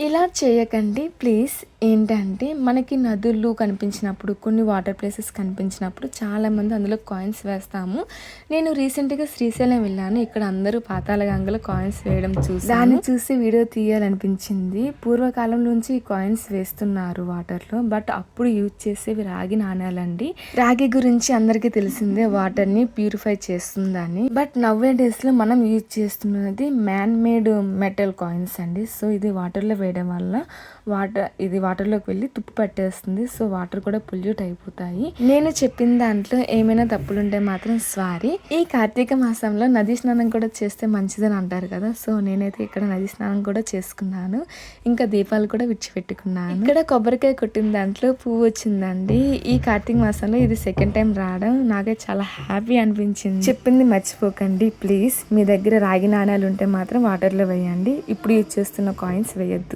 ఇలా చేయకండి. ప్లీజ్. ఏంటంటే మనకి నదులు కనిపించినప్పుడు కొన్ని వాటర్ ప్లేసెస్ కనిపించినప్పుడు చాలామంది అందులో కాయిన్స్ వేస్తాము. నేను రీసెంట్గా శ్రీశైలం వెళ్ళాను. ఇక్కడ అందరూ పాతాళ గంగలో కాయిన్స్ వేయడం చూసి దాన్ని చూసి వీడియో తీయాలనిపించింది. పూర్వకాలం నుంచి కాయిన్స్ వేస్తున్నారు వాటర్లో. బట్ అప్పుడు యూజ్ చేసేవి రాగి నాణ్యాలండి రాగి గురించి అందరికీ తెలిసిందే వాటర్ని ప్యూరిఫై చేస్తుందని. బట్ నవ్వే డేస్లో మనం యూజ్ చేస్తున్నది మ్యాన్ మేడ్ మెటల్ కాయిన్స్ అండి. సో ఇది వాటర్లో వేయడం వల్ల వాటర్ ఇది వాటర్లోకి వెళ్ళి తుప్పు పట్టేస్తుంది. సో వాటర్ కూడా పొల్యూట్ అయిపోతాయి. నేను చెప్పిన దాంట్లో ఏమైనా తప్పులుంటే మాత్రం సారీ. ఈ కార్తీక మాసంలో నదీ స్నానం కూడా చేస్తే మంచిదని అంటారు కదా. సో నేనైతే ఇక్కడ నదీ స్నానం కూడా చేసుకున్నాను. ఇంకా దీపాలు కూడా విడిచిపెట్టుకున్నాను. ఇక్కడ కొబ్బరికాయ కొట్టిన దాంట్లో పువ్వు వచ్చిందండి. ఈ కార్తీక మాసంలో ఇది సెకండ్ టైం రావడం నాకే చాలా హ్యాపీ అనిపించింది. చెప్పింది మర్చిపోకండి ప్లీజ్ మీ దగ్గర రాగి నాణాలు ఉంటే మాత్రం వాటర్లో వేయండి. ఇప్పుడు యూజ్ చేస్తున్న కాయిన్స్ వేయద్దు.